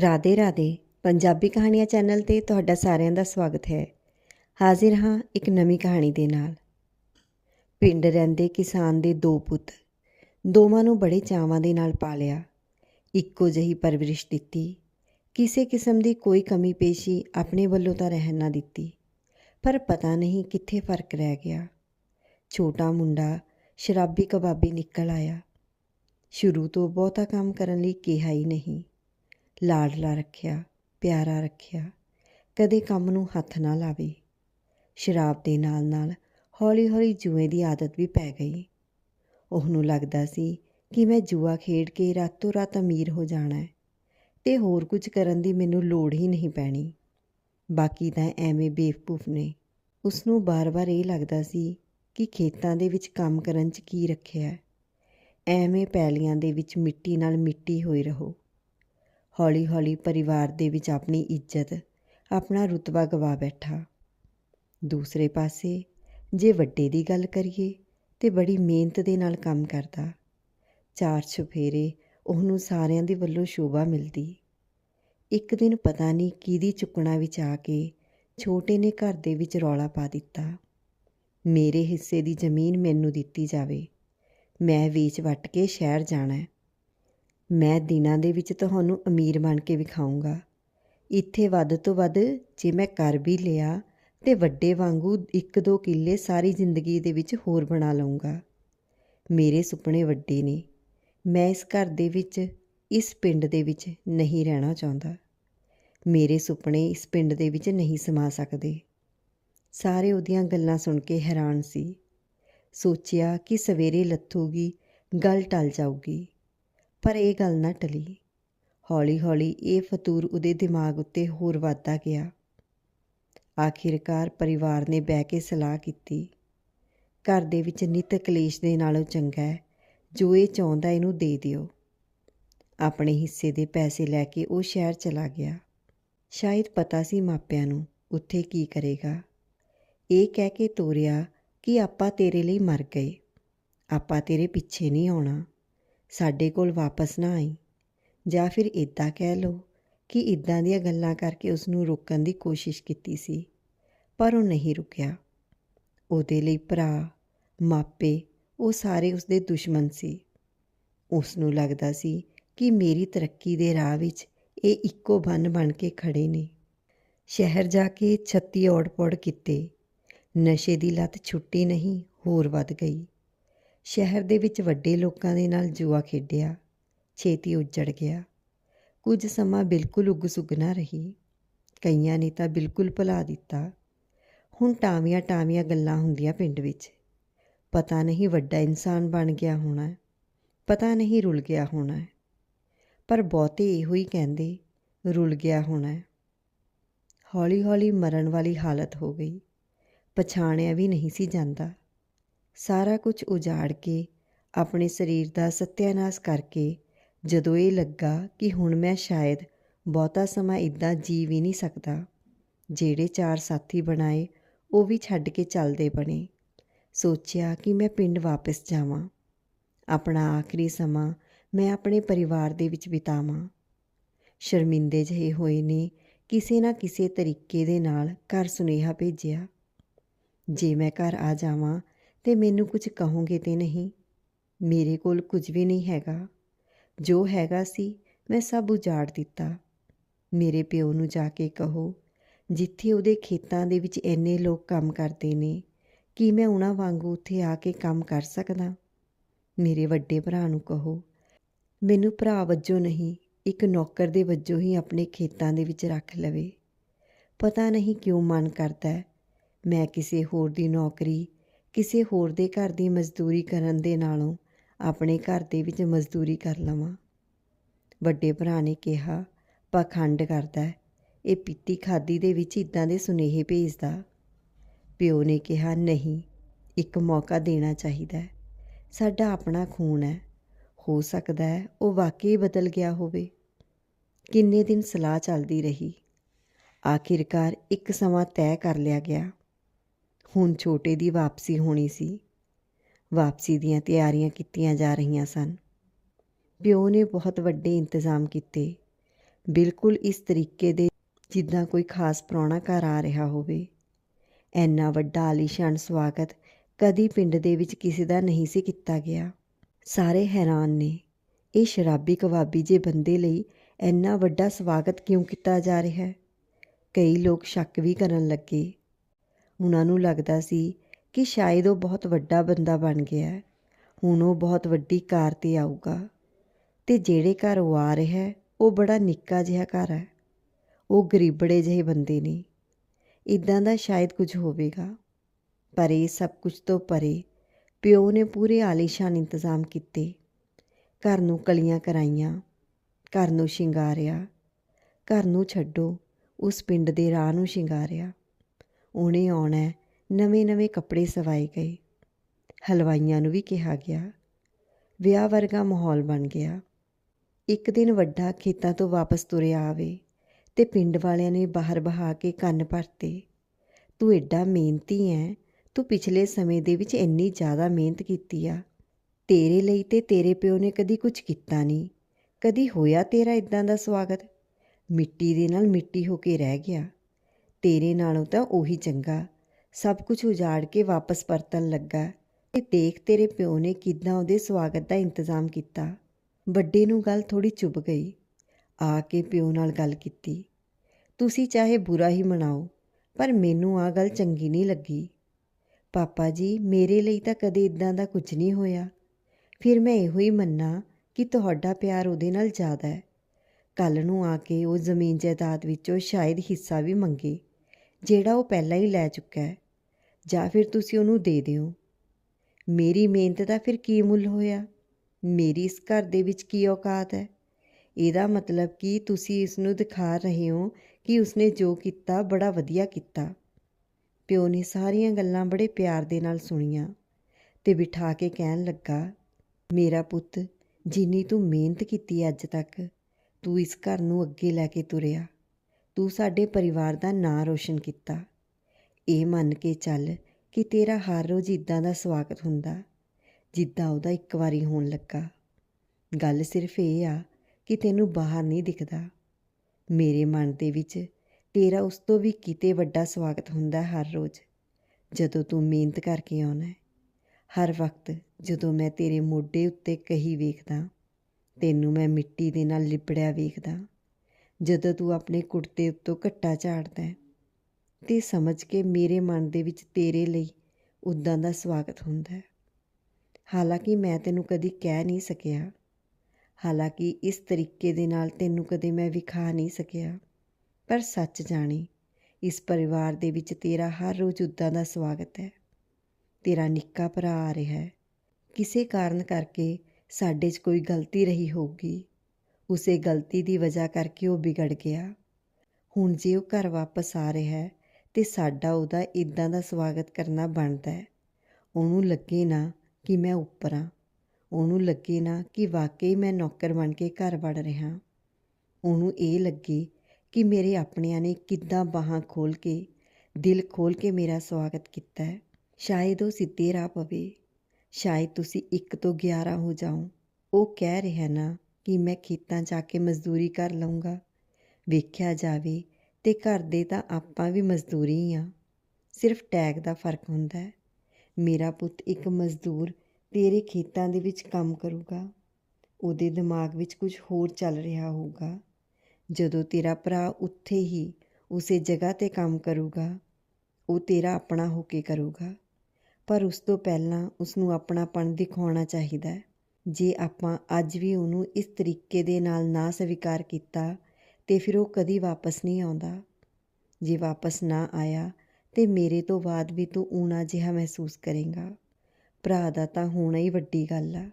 ਰਾਦੇ ਰਾਦੇ ਪੰਜਾਬੀ ਕਹਾਣੀਆਂ ਚੈਨਲ ਤੇ ਤੁਹਾਡਾ ਸਾਰਿਆਂ ਦਾ ਸਵਾਗਤ ਹੈ। ਹਾਜ਼ਰ ਹਾਂ ਇੱਕ ਨਵੀਂ ਕਹਾਣੀ ਦੇ ਨਾਲ। ਪਿੰਡ ਰਹਿੰਦੇ ਕਿਸਾਨ ਦੇ ਦੋ ਪੁੱਤ। ਦੋਵਾਂ ਨੂੰ ਬੜੇ ਚਾਵਾਂ ਦੇ ਨਾਲ ਪਾਲਿਆ। ਇੱਕੋ ਜਿਹੀ ਪਰਵਰਿਸ਼ ਦਿੱਤੀ। ਕਿਸੇ ਕਿਸਮ ਦੀ ਕੋਈ ਕਮੀ ਪੇਸ਼ੀ ਆਪਣੇ ਵੱਲੋਂ ਤਾਂ ਰਹਿਣ ਨਾ ਦਿੱਤੀ। ਪਰ ਪਤਾ ਨਹੀਂ ਕਿੱਥੇ ਫ਼ਰਕ ਰਹਿ ਗਿਆ। ਛੋਟਾ ਮੁੰਡਾ ਸ਼ਰਾਬੀ ਕਬਾਬੀ ਨਿਕਲ ਆਇਆ। ਸ਼ੁਰੂ ਤੋਂ ਬਹੁਤਾ ਕੰਮ ਕਰਨ ਲਈ ਕਿਹਾ ਹੀ ਨਹੀਂ। ਲਾਡਲਾ ਰੱਖਿਆ, ਪਿਆਰਾ ਰੱਖਿਆ, ਕਦੇ ਕੰਮ ਨੂੰ ਹੱਥ ਨਾ ਲਾਵੇ। ਸ਼ਰਾਬ ਦੇ ਨਾਲ ਨਾਲ ਹੌਲੀ-ਹੌਲੀ ਜੂਏ ਦੀ ਆਦਤ ਵੀ ਪੈ ਗਈ। ਉਹਨੂੰ ਲੱਗਦਾ ਸੀ ਕਿ ਮੈਂ ਜੂਆ ਖੇਡ ਕੇ ਰਾਤੋਂ ਰਾਤ ਅਮੀਰ ਹੋ ਜਾਣਾ ਹੈ ਤੇ ਹੋਰ ਕੁਝ ਕਰਨ ਦੀ ਮੈਨੂੰ ਲੋੜ ਹੀ ਨਹੀਂ ਪੈਣੀ। ਬਾਕੀ ਤਾਂ ਐਵੇਂ ਬੇਵਕੂਫ ਨੇ। ਉਸ ਨੂੰ ਬਾਰ-ਬਾਰ ਇਹ ਲੱਗਦਾ ਸੀ ਕਿ ਖੇਤਾਂ ਦੇ ਵਿੱਚ ਕੰਮ ਕਰਨ 'ਚ ਕੀ ਰੱਖਿਆ ਐਵੇਂ ਪੈਲੀਆਂ ਦੇ ਵਿੱਚ ਮਿੱਟੀ ਨਾਲ ਮਿੱਟੀ ਹੋਈ ਰਹੋ। ਹੌਲੀ-ਹੌਲੀ ਪਰਿਵਾਰ ਦੇ ਵਿੱਚ ਆਪਣੀ ਇੱਜ਼ਤ, ਆਪਣਾ ਰੁਤਬਾ ਗਵਾ ਬੈਠਾ। ਦੂਸਰੇ ਪਾਸੇ, ਜੇ ਵੱਡੇ ਦੀ ਗੱਲ ਕਰੀਏ, ਤੇ ਬੜੀ ਮਿਹਨਤ ਦੇ ਨਾਲ ਕੰਮ ਕਰਦਾ। ਚਾਰ ਛੁਫੇਰੇ ਉਹਨੂੰ ਸਾਰਿਆਂ ਦੇ ਵੱਲੋਂ ਸ਼ੋਭਾ ਮਿਲਦੀ। ਇੱਕ ਦਿਨ ਪਤਾ ਨਹੀਂ ਕਿਹਦੀ ਚੁੱਕਣਾ ਵਿੱਚ ਆ ਕੇ ਛੋਟੇ ਨੇ ਘਰ ਦੇ ਵਿੱਚ ਰੌਲਾ ਪਾ ਦਿੱਤਾ। ਮੇਰੇ ਹਿੱਸੇ ਦੀ ਜ਼ਮੀਨ ਮੈਨੂੰ ਦਿੱਤੀ ਜਾਵੇ। ਮੈਂ ਵੇਚ ਵਟ ਕੇ ਸ਼ਹਿਰ ਜਾਣਾ ਮੈਂ ਦਿਨਾਂ ਦੇ ਵਿੱਚ ਤੁਹਾਨੂੰ ਅਮੀਰ ਬਣ ਕੇ ਵਿਖਾਊਂਗਾ। ਇੱਥੇ ਵੱਧ ਤੋਂ ਵੱਧ ਜੇ ਮੈਂ ਕਰ ਵੀ ਲਿਆ ਤੇ ਵੱਡੇ ਵਾਂਗੂ ਇੱਕ ਦੋ ਕਿੱਲੇ ਸਾਰੀ ਜ਼ਿੰਦਗੀ ਦੇ ਵਿੱਚ ਹੋਰ ਬਣਾ ਲਵਾਂਗਾ ਮੇਰੇ ਸੁਪਨੇ ਵੱਡੇ ਨੇ। ਮੈਂ ਇਸ ਘਰ ਦੇ ਵਿੱਚ, ਇਸ ਪਿੰਡ ਦੇ ਵਿੱਚ ਨਹੀਂ ਰਹਿਣਾ ਚਾਹੁੰਦਾ। ਮੇਰੇ ਸੁਪਨੇ ਇਸ ਪਿੰਡ ਦੇ ਵਿੱਚ ਨਹੀਂ ਸਮਾ ਸਕਦੇ। ਸਾਰੇ ਉਹਦੀਆਂ ਗੱਲਾਂ ਸੁਣ ਕੇ ਹੈਰਾਨ ਸੀ। ਸੋਚਿਆ ਕਿ ਸਵੇਰੇ ਲੱਥੂਗੀ, ਗੱਲ ਟਲ ਜਾਊਗੀ। ਪਰ ਇਹ ਗੱਲ ਨਾ ਟਲੀ। ਹੌਲੀ-ਹੌਲੀ ਇਹ ਫਤੂਰ ਉਹਦੇ ਦਿਮਾਗ ਉੱਤੇ ਹੋਰ ਵੱਧਦਾ ਗਿਆ। ਆਖਿਰਕਾਰ ਪਰਿਵਾਰ ਨੇ ਬਹਿ ਕੇ ਸਲਾਹ ਕੀਤੀ। ਘਰ ਦੇ ਵਿੱਚ ਨਿਤ ਕਲੇਸ਼ ਦੇ ਨਾਲੋਂ ਚੰਗਾ ਹੈ, ਜੋ ਇਹ ਚਾਹੁੰਦਾ ਇਹਨੂੰ ਦੇ ਦਿਓ। ਆਪਣੇ ਹਿੱਸੇ ਦੇ ਪੈਸੇ ਲੈ ਕੇ ਉਹ ਸ਼ਹਿਰ ਚਲਾ ਗਿਆ। ਸ਼ਾਇਦ ਪਤਾ ਸੀ ਮਾਪਿਆਂ ਨੂੰ ਉੱਥੇ ਕੀ ਕਰੇਗਾ। ਇਹ ਕਹਿ ਕੇ ਤੋਰਿਆ ਕਿ ਆਪਾਂ ਤੇਰੇ ਲਈ ਮਰ ਗਏ। ਆਪਾਂ ਤੇਰੇ ਪਿੱਛੇ ਨਹੀਂ ਆਉਣਾ। ਸਾਡੇ ਕੋਲ ਵਾਪਸ ਨਾ ਆਈ। ਜਾਂ ਫਿਰ ਇਦਾਂ ਕਹਿ ਲਓ ਕਿ ਇਦਾਂ ਦੀਆਂ ਗੱਲਾਂ ਕਰਕੇ ਉਸ ਨੂੰ ਰੋਕਣ ਦੀ ਕੋਸ਼ਿਸ਼ ਕੀਤੀ ਸੀ, ਪਰ ਉਹ ਨਹੀਂ ਰੁਕਿਆ। ਉਹਦੇ ਲਈ ਭਰਾ, ਮਾਪੇ, ਉਹ ਸਾਰੇ ਉਸਦੇ ਦੁਸ਼ਮਣ ਸੀ। ਉਸ ਨੂੰ ਲੱਗਦਾ ਸੀ ਕਿ ਮੇਰੀ ਤਰੱਕੀ ਦੇ ਰਾਹ ਵਿੱਚ ਇਹ ਇੱਕੋ ਬੰਨ ਬਣ ਕੇ ਖੜੇ ਨੇ। ਸ਼ਹਿਰ ਜਾ ਕੇ ਛੱਤੀ ਔੜ-ਪੌੜ ਕੀਤੇ। ਨਸ਼ੇ ਦੀ ਲੱਤ ਛੁੱਟੀ ਨਹੀਂ ਹੋਰ ਵੱਧ ਗਈ। ਸ਼ਹਿਰ ਦੇ ਵਿੱਚ ਵੱਡੇ ਲੋਕਾਂ ਦੇ ਨਾਲ ਜੂਆ ਖੇਡਿਆ, ਛੇਤੀ ਉੱਜੜ ਗਿਆ। ਕੁਝ ਸਮਾਂ ਬਿਲਕੁਲ ਉਗ-ਸੁਗ ਨਾ ਰਹੀ। ਕਈਆਂ ਨੇ ਤਾਂ ਬਿਲਕੁਲ ਭੁਲਾ ਦਿੱਤਾ। ਹੁਣ ਟਾਵੀਆਂ ਟਾਵੀਆਂ ਗੱਲਾਂ ਹੁੰਦੀਆਂ ਪਿੰਡ ਵਿੱਚ। ਪਤਾ ਨਹੀਂ ਵੱਡਾ ਇਨਸਾਨ ਬਣ ਗਿਆ ਹੋਣਾ, ਪਤਾ ਨਹੀਂ ਰੁਲ ਗਿਆ ਹੋਣਾ। ਪਰ ਬਹੁਤੇ ਇਹੋ ਹੀ ਕਹਿੰਦੇ, ਰੁਲ ਗਿਆ ਹੋਣਾ। ਹੌਲੀ-ਹੌਲੀ ਮਰਨ ਵਾਲੀ ਹਾਲਤ ਹੋ ਗਈ। ਪਛਾਣਿਆ ਵੀ ਨਹੀਂ ਸੀ ਜਾਂਦਾ। ਸਾਰਾ ਕੁਝ ਉਜਾੜ ਕੇ, ਆਪਣੇ ਸਰੀਰ ਦਾ ਸਤਿਆਨਾਸ਼ ਕਰਕੇ, ਜਦੋਂ ਇਹ ਲੱਗਾ ਕਿ ਹੁਣ ਮੈਂ ਸ਼ਾਇਦ ਬਹੁਤਾ ਸਮਾਂ ਇਦਾਂ ਜੀ ਵੀ ਨਹੀਂ ਸਕਦਾ, ਜਿਹੜੇ ਚਾਰ ਸਾਥੀ ਬਣਾਏ, ਉਹ ਵੀ ਛੱਡ ਕੇ ਚੱਲਦੇ ਬਣੇ। ਸੋਚਿਆ ਕਿ ਮੈਂ ਪਿੰਡ ਵਾਪਸ ਜਾਵਾਂ। ਆਪਣਾ ਆਖਰੀ ਸਮਾਂ ਮੈਂ ਆਪਣੇ ਪਰਿਵਾਰ ਦੇ ਵਿੱਚ ਬਿਤਾਵਾਂ। ਸ਼ਰਮਿੰਦੇ ਜਿਹੇ ਹੋਏ ਨੇ ਕਿਸੇ ਨਾ ਕਿਸੇ ਤਰੀਕੇ ਦੇ ਨਾਲ ਘਰ ਸੁਨੇਹਾ ਭੇਜਿਆ। ਜੇ ਮੈਂ ਘਰ ਆ ਜਾਵਾਂ ਤੇ ਮੈਨੂੰ ਕੁਝ ਕਹੋਗੇ ਤੇ ਨਹੀਂ। ਮੇਰੇ ਕੋਲ ਕੁਝ ਵੀ ਨਹੀਂ ਹੈਗਾ। ਜੋ ਹੈਗਾ ਸੀ ਮੈਂ ਸਭ ਉਜਾੜ ਦਿੱਤਾ। ਮੇਰੇ ਪਿਓ ਨੂੰ ਜਾ ਕੇ ਕਹੋ, ਜਿੱਥੇ ਉਹਦੇ ਖੇਤਾਂ ਦੇ ਵਿੱਚ ਇੰਨੇ ਲੋਕ ਕੰਮ ਕਰਦੇ ਨੇ, ਕੀ ਮੈਂ ਉਹਨਾਂ ਵਾਂਗੂ ਉੱਥੇ ਆ ਕੇ ਕੰਮ ਕਰ ਸਕਦਾ? ਮੇਰੇ ਵੱਡੇ ਭਰਾ ਨੂੰ ਕਹੋ, ਮੈਨੂੰ ਭਰਾ ਵੱਜੋਂ ਨਹੀਂ, ਇੱਕ ਨੌਕਰ ਦੇ ਵੱਜੋਂ ਹੀ ਆਪਣੇ ਖੇਤਾਂ ਦੇ ਵਿੱਚ ਰੱਖ ਲਵੇ। ਪਤਾ ਨਹੀਂ ਕਿਉਂ ਮਨ ਕਰਦਾ ਮੈਂ ਕਿਸੇ ਹੋਰ ਦੀ ਨੌਕਰੀ ਕਿਸੇ ਹੋਰ ਦੇ ਘਰ ਦੀ ਮਜ਼ਦੂਰੀ ਕਰਨ ਦੇ ਨਾਲੋਂ ਆਪਣੇ ਘਰ ਦੇ ਵਿੱਚ ਮਜ਼ਦੂਰੀ ਕਰ ਲਵਾਂ। ਵੱਡੇ ਭਰਾ ਨੇ ਕਿਹਾ, ਪਖੰਡ ਕਰਦਾ ਇਹ ਪੀਤੀ ਖਾਦੀ ਦੇ ਵਿੱਚ ਇਦਾਂ ਦੇ ਸੁਨੇਹੇ ਭੇਜਦਾ। ਪਿਓ ਨੇ ਕਿਹਾ, ਨਹੀਂ, ਇੱਕ ਮੌਕਾ ਦੇਣਾ ਚਾਹੀਦਾ ਸਾਡਾ ਆਪਣਾ ਖੂਨ ਹੈ। ਹੋ ਸਕਦਾ ਹੈ ਉਹ ਵਾਕਈ ਬਦਲ ਗਿਆ ਹੋਵੇ। ਕਿੰਨੇ ਦਿਨ ਸਲਾਹ ਚੱਲਦੀ ਰਹੀ। ਆਖਿਰਕਾਰ ਇੱਕ ਸਮਾਂ ਤੈਅ ਕਰ ਲਿਆ ਗਿਆ। ਹੁਣ ਛੋਟੇ ਦੀ ਵਾਪਸੀ ਹੋਣੀ ਸੀ। ਵਾਪਸੀ ਦੀਆਂ ਤਿਆਰੀਆਂ ਕੀਤੀਆਂ ਜਾ ਰਹੀਆਂ ਸਨ। ਪਿਓ ਨੇ ਬਹੁਤ ਵੱਡੇ ਇੰਤਜ਼ਾਮ ਕੀਤੇ। ਬਿਲਕੁਲ ਇਸ ਤਰੀਕੇ ਦੇ ਜਿੱਦਾਂ ਕੋਈ ਖਾਸ ਪ੍ਰਾਹੁਣਾ ਘਰ ਆ ਰਿਹਾ ਹੋਵੇ। ਐਨਾ ਵੱਡਾ ਆਲੀਸ਼ਾਨ ਸਵਾਗਤ ਕਦੀ ਪਿੰਡ ਦੇ ਵਿੱਚ ਕਿਸੇ ਦਾ ਨਹੀਂ ਸੀ ਕੀਤਾ ਗਿਆ। ਸਾਰੇ ਹੈਰਾਨ ਨੇ। ਇਹ ਸ਼ਰਾਬੀ ਕਬਾਬੀ ਜੇ ਬੰਦੇ ਲਈ ਇੰਨਾ ਵੱਡਾ ਸਵਾਗਤ ਕਿਉਂ ਕੀਤਾ ਜਾ ਰਿਹਾ ਹੈ? ਕਈ ਲੋਕ ਸ਼ੱਕ ਵੀ ਕਰਨ ਲੱਗੇ। ਉਹਨਾਂ ਨੂੰ ਲੱਗਦਾ ਸੀ ਕਿ ਸ਼ਾਇਦ ਉਹ ਬਹੁਤ ਵੱਡਾ ਬੰਦਾ ਬਣ ਗਿਆ ਹੈ। ਹੁਣ ਉਹ ਬਹੁਤ ਵੱਡੀ ਕਾਰ ਤੇ ਆਊਗਾ। ਤੇ ਜਿਹੜੇ ਘਰ ਉਹ ਆ ਰਿਹਾ ਹੈ, ਉਹ ਬੜਾ ਨਿੱਕਾ ਜਿਹਾ ਘਰ ਹੈ। ਉਹ ਗਰੀਬੜੇ ਜਿਹੇ ਬੰਦੇ ਨੇ। ਇਦਾਂ ਦਾ ਸ਼ਾਇਦ ਕੁਝ ਹੋਵੇਗਾ। ਪਰ ਇਹ ਸਭ ਕੁਝ ਤੋਂ ਪਰੇ ਪਿਓ ਨੇ ਪੂਰੇ ਆਲੀਸ਼ਾਨ ਇੰਤਜ਼ਾਮ ਕੀਤੇ। ਘਰ ਨੂੰ ਕਲੀਆਂ ਕਰਾਈਆਂ, ਘਰ ਨੂੰ ਸ਼ਿੰਗਾਰਿਆ, ਘਰ ਨੂੰ ਛੱਡੋ, ਉਸ ਪਿੰਡ ਦੇ ਰਾਹ ਨੂੰ ਸ਼ਿੰਗਾਰਿਆ। ਉਹਨੇ ਆਉਣਾ ਨਵੇਂ ਨਵੇਂ ਕੱਪੜੇ ਸਵਾਏ ਗਏ। ਹਲਵਾਈਆਂ ਨੂੰ ਵੀ ਕਿਹਾ ਗਿਆ। ਵਿਆਹ ਵਰਗਾ ਮਾਹੌਲ ਬਣ ਗਿਆ। ਇੱਕ ਦਿਨ ਵੱਡਾ ਖੇਤਾਂ ਤੋਂ ਵਾਪਸ ਤੁਰਿਆ ਆਵੇ ਤੇ ਪਿੰਡ ਵਾਲਿਆਂ ਨੇ ਬਾਹਰ ਬਹਾ ਕੇ ਕੰਨ ਭਰਤੇ। ਤੂੰ ਐਡਾ ਮਿਹਨਤੀ ਐ। ਤੂੰ ਪਿਛਲੇ ਸਮੇਂ ਦੇ ਵਿੱਚ ਇੰਨੀ ਜ਼ਿਆਦਾ ਮਿਹਨਤ ਕੀਤੀ ਆ। ਤੇਰੇ ਲਈ ਤੇ ਤੇਰੇ ਪਿਓ ਨੇ ਕਦੀ ਕੁਝ ਕੀਤਾ ਨਹੀਂ। ਕਦੀ ਹੋਇਆ ਤੇਰਾ ਇਦਾਂ ਦਾ ਸਵਾਗਤ? ਮਿੱਟੀ ਦੇ ਨਾਲ ਮਿੱਟੀ ਹੋ ਕੇ ਰਹਿ ਗਿਆ। ਤੇਰੇ ਨਾਲੋਂ ਤਾਂ ਉਹੀ ਚੰਗਾ। ਸਭ ਕੁਝ ਉਜਾੜ ਕੇ ਵਾਪਸ ਪਰਤਣ ਲੱਗਾ ਤੇ ਦੇਖ ਤੇਰੇ ਪਿਓ ਨੇ ਕਿੱਦਾਂ ਉਹਦੇ ਸਵਾਗਤ ਦਾ ਇੰਤਜ਼ਾਮ ਕੀਤਾ। ਵੱਡੇ ਨੂੰ ਗੱਲ ਥੋੜੀ ਚੁੱਭ ਗਈ। ਆ ਕੇ ਪਿਓ ਨਾਲ ਗੱਲ ਕੀਤੀ। ਤੁਸੀਂ ਚਾਹੇ ਬੁਰਾ ਹੀ ਮਨਾਓ, ਪਰ ਮੈਨੂੰ ਆ ਗੱਲ ਚੰਗੀ ਨਹੀਂ ਲੱਗੀ। ਪਾਪਾ ਜੀ, ਮੇਰੇ ਲਈ ਤਾਂ ਕਦੇ ਇਦਾਂ ਦਾ ਕੁਝ ਨਹੀਂ ਹੋਇਆ। ਫਿਰ ਮੈਂ ਇਹੋ ਹੀ ਮੰਨਾ ਕਿ ਤੁਹਾਡਾ ਪਿਆਰ ਉਹਦੇ ਨਾਲ ਜ਼ਿਆਦਾ ਹੈ। ਕੱਲ ਨੂੰ ਆ ਕੇ ਉਹ ਜ਼ਮੀਨ ਜਾਇਦਾਦ ਵਿੱਚੋਂ ਸ਼ਾਇਦ ਹਿੱਸਾ ਵੀ ਮੰਗੇ। ਜਿਹੜਾ ਉਹ ਪਹਿਲਾਂ ਹੀ ਲੈ ਚੁੱਕਾ ਹੈ, ਜਾਂ ਫਿਰ ਤੁਸੀਂ ਉਹਨੂੰ ਦੇ ਦਿਓ। ਮੇਰੀ ਮਿਹਨਤ ਦਾ ਫਿਰ ਕੀ ਮੁੱਲ ਹੋਇਆ? ਮੇਰੀ ਇਸ ਘਰ ਦੇ ਵਿੱਚ ਕੀ ਔਕਾਤ ਹੈ? ਇਹਦਾ ਮਤਲਬ ਕਿ ਤੁਸੀਂ ਇਸ ਨੂੰ ਦਿਖਾ ਰਹੇ ਹੋ ਕਿ ਉਸਨੇ ਜੋ ਕੀਤਾ, ਬੜਾ ਵਧੀਆ ਕੀਤਾ। ਪਿਓ ਨੇ ਸਾਰੀਆਂ ਗੱਲਾਂ ਬੜੇ ਪਿਆਰ ਦੇ ਨਾਲ ਸੁਣੀਆਂ ਤੇ ਬਿਠਾ ਕੇ ਕਹਿਣ ਲੱਗਾ, ਮੇਰਾ ਪੁੱਤ, ਜਿੰਨੀ ਤੂੰ ਮਿਹਨਤ ਕੀਤੀ ਅੱਜ ਤੱਕ, ਤੂੰ ਇਸ ਘਰ ਨੂੰ ਅੱਗੇ ਲੈ ਕੇ ਤੁਰਿਆ। ਤੂੰ ਸਾਡੇ ਪਰਿਵਾਰ ਦਾ ਨਾਂ ਰੋਸ਼ਨ ਕੀਤਾ। ਇਹ ਮੰਨ ਕੇ ਚੱਲ ਕਿ ਤੇਰਾ ਹਰ ਰੋਜ਼ ਇਦਾਂ ਦਾ ਸਵਾਗਤ ਹੁੰਦਾ, ਜਿੱਦਾਂ ਉਹਦਾ ਇੱਕ ਵਾਰੀ ਹੋਣ ਲੱਗਾ। ਗੱਲ ਸਿਰਫ ਇਹ ਆ ਕਿ ਤੈਨੂੰ ਬਾਹਰ ਨਹੀਂ ਦਿਖਦਾ। ਮੇਰੇ ਮਨ ਦੇ ਵਿੱਚ ਤੇਰਾ ਉਸ ਤੋਂ ਵੀ ਕਿਤੇ ਵੱਡਾ ਸਵਾਗਤ ਹੁੰਦਾ ਹਰ ਰੋਜ਼, ਜਦੋਂ ਤੂੰ ਮਿਹਨਤ ਕਰਕੇ ਆਉਣਾ ਹਰ ਵਕਤ ਜਦੋਂ ਮੈਂ ਤੇਰੇ ਮੋਢੇ ਉੱਤੇ ਕਹੀ ਵੇਖਦਾ, ਤੈਨੂੰ ਮੈਂ ਮਿੱਟੀ ਦੇ ਨਾਲ ਲਿਪੜਿਆ ਵੇਖਦਾ। ਜਦੋਂ ਤੂੰ ਆਪਣੇ ਕੁੜਤੇ ਉੱਤੋਂ ਘੱਟਾ ਝਾੜਦਾ ਹੈ, ਤੇ ਸਮਝ ਕੇ ਮੇਰੇ ਮਨ ਦੇ ਵਿੱਚ ਤੇਰੇ ਲਈ ਉਦਾਂ ਦਾ ਸਵਾਗਤ ਹੁੰਦਾ ਹੈ। ਹਾਲਾਂਕਿ ਮੈਂ ਤੈਨੂੰ ਕਦੀ ਕਹਿ ਨਹੀਂ ਸਕਿਆ। ਹਾਲਾਂਕਿ ਇਸ ਤਰੀਕੇ ਦੇ ਨਾਲ ਤੈਨੂੰ ਕਦੇ ਮੈਂ ਵਿਖਾ ਨਹੀਂ ਸਕਿਆ। ਪਰ ਸੱਚ ਜਾਣੀ, ਇਸ ਪਰਿਵਾਰ ਦੇ ਵਿੱਚ ਤੇਰਾ ਹਰ ਰੋਜ਼ ਉਦਾਂ ਦਾ ਸਵਾਗਤ ਹੈ। ਤੇਰਾ ਨਿੱਕਾ ਭਰਾ ਆ ਰਿਹਾ ਹੈ। ਕਿਸੇ ਕਾਰਨ ਕਰਕੇ ਸਾਡੇ 'ਚ ਕੋਈ ਗਲਤੀ ਰਹੀ ਹੋਊਗੀ। ਉਸੇ ਗਲਤੀ ਦੀ ਵਜ੍ਹਾ ਕਰਕੇ ਉਹ ਵਿਗੜ ਗਿਆ। ਹੁਣ ਜੇ ਉਹ ਘਰ ਵਾਪਸ ਆ ਰਿਹਾ ਹੈ, ਤੇ ਸਾਡਾ ਉਹਦਾ ਇਦਾਂ ਦਾ ਸਵਾਗਤ ਕਰਨਾ ਬਣਦਾ ਹੈ। ਉਹਨੂੰ ਲੱਗੇ ਨਾ ਕਿ ਮੈਂ ਉੱਪਰ ਹਾਂ। ਉਹਨੂੰ ਲੱਗੇ ਨਾ ਕਿ ਵਾਕਈ ਮੈਂ ਨੌਕਰ ਬਣ ਕੇ ਘਰ ਵੜ ਰਿਹਾ ਉਹਨੂੰ ਇਹ ਲੱਗੇ ਕਿ ਮੇਰੇ ਆਪਣਿਆਂ ਨੇ ਕਿੱਦਾਂ ਬਾਹਾਂ ਖੋਲ ਕੇ, ਦਿਲ ਖੋਲ ਕੇ ਮੇਰਾ ਸਵਾਗਤ ਕੀਤਾ ਹੈ। ਸ਼ਾਇਦ ਉਹ ਸਿੱਧੇ ਰਾਹ ਪਵੇ। ਸ਼ਾਇਦ ਤੁਸੀਂ ਇੱਕ ਤੋਂ 11 ਹੋ ਜਾਓ। ਉਹ ਕਹਿ ਰਿਹਾ ਨਾ ਕਿ ਮੈਂ ਖੇਤਾਂ ਜਾ ਕੇ ਮਜ਼ਦੂਰੀ ਕਰ ਲਊਂਗਾ। ਵੇਖਿਆ ਜਾਵੇ ਤੇ ਘਰ ਦੇ ਤਾਂ ਆਪਾਂ ਵੀ ਮਜ਼ਦੂਰੀ ਹਾਂ ਸਿਰਫ ਟੈਗ ਦਾ ਫ਼ਰਕ ਹੁੰਦਾ ਹੈ। ਮੇਰਾ ਪੁੱਤ ਇੱਕ ਮਜ਼ਦੂਰ ਤੇਰੇ ਖੇਤਾਂ ਦੇ ਵਿੱਚ ਕੰਮ ਕਰੂਗਾ। ਉਹਦੇ ਦਿਮਾਗ ਵਿੱਚ ਕੁਝ ਹੋਰ ਚੱਲ ਰਿਹਾ ਹੋਊਗਾ। ਜਦੋਂ ਤੇਰਾ ਭਰਾ ਉੱਥੇ ਹੀ ਉਸੇ ਜਗ੍ਹਾ ਤੇ ਕੰਮ ਕਰੂਗਾ, ਉਹ ਤੇਰਾ ਆਪਣਾ ਹੋ ਕੇ ਕਰੂਗਾ। ਪਰ ਉਸ ਤੋਂ ਪਹਿਲਾਂ ਉਸ ਨੂੰ ਆਪਣਾਪਣ ਦਿਖਾਉਣਾ ਚਾਹੀਦਾ ਹੈ। ਜੇ ਆਪਾਂ ਅੱਜ ਵੀ ਉਹਨੂੰ ਇਸ ਤਰੀਕੇ ਦੇ ਨਾਲ ਨਾ ਸਵੀਕਾਰ ਕੀਤਾ, ਤੇ ਫਿਰ ਉਹ ਕਦੀ ਵਾਪਸ ਨਹੀਂ ਆਉਂਦਾ। ਜੇ ਵਾਪਸ ਨਾ ਆਇਆ, ਤੇ ਮੇਰੇ ਤੋਂ ਬਾਅਦ ਵੀ ਤੂੰ ਊਣਾ ਜਿਹਾ ਮਹਿਸੂਸ ਕਰੇਗਾ। ਭਰਾ ਦਾ ਤਾਂ ਹੋਣਾ ਹੀ ਵੱਡੀ ਗੱਲ ਆ।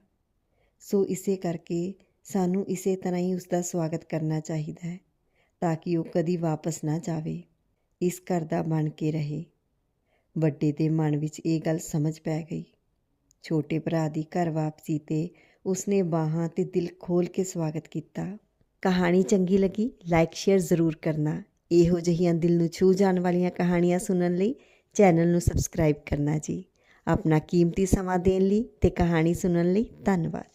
ਸੋ ਇਸੇ ਕਰਕੇ ਸਾਨੂੰ ਇਸੇ ਤਰ੍ਹਾਂ ਹੀ ਉਸ ਦਾ ਸਵਾਗਤ ਕਰਨਾ ਚਾਹੀਦਾ ਹੈ, ਤਾਂ ਕਿ ਉਹ ਕਦੀ ਵਾਪਸ ਨਾ ਜਾਵੇ। ਇਸ ਘਰ ਦਾ ਬਣ ਕੇ ਰਹੇ। ਵੱਡੇ ਦੇ ਮਨ ਵਿੱਚ ਇਹ ਗੱਲ ਸਮਝ ਪੈ ਗਈ। ਛੋਟੇ ਭਰਾ ਦੀ ਘਰ ਵਾਪਸੀ ਤੇ ਉਸਨੇ ਬਾਹਾਂ ਤੇ ਦਿਲ ਖੋਲ ਕੇ ਸਵਾਗਤ ਕੀਤਾ। ਕਹਾਣੀ ਚੰਗੀ ਲੱਗੀ? ਲਾਈਕ ਸ਼ੇਅਰ ਜ਼ਰੂਰ ਕਰਨਾ। ਇਹੋ ਜਿਹੀਆਂ ਦਿਲ ਨੂੰ ਛੂ ਜਾਣ ਵਾਲੀਆਂ ਕਹਾਣੀਆਂ ਸੁਣਨ ਲਈ ਚੈਨਲ ਨੂੰ ਸਬਸਕ੍ਰਾਈਬ ਕਰਨਾ ਜੀ। ਆਪਣਾ ਕੀਮਤੀ ਸਮਾਂ ਦੇਣ ਲਈ ਤੇ ਕਹਾਣੀ ਸੁਣਨ ਲਈ ਧੰਨਵਾਦ।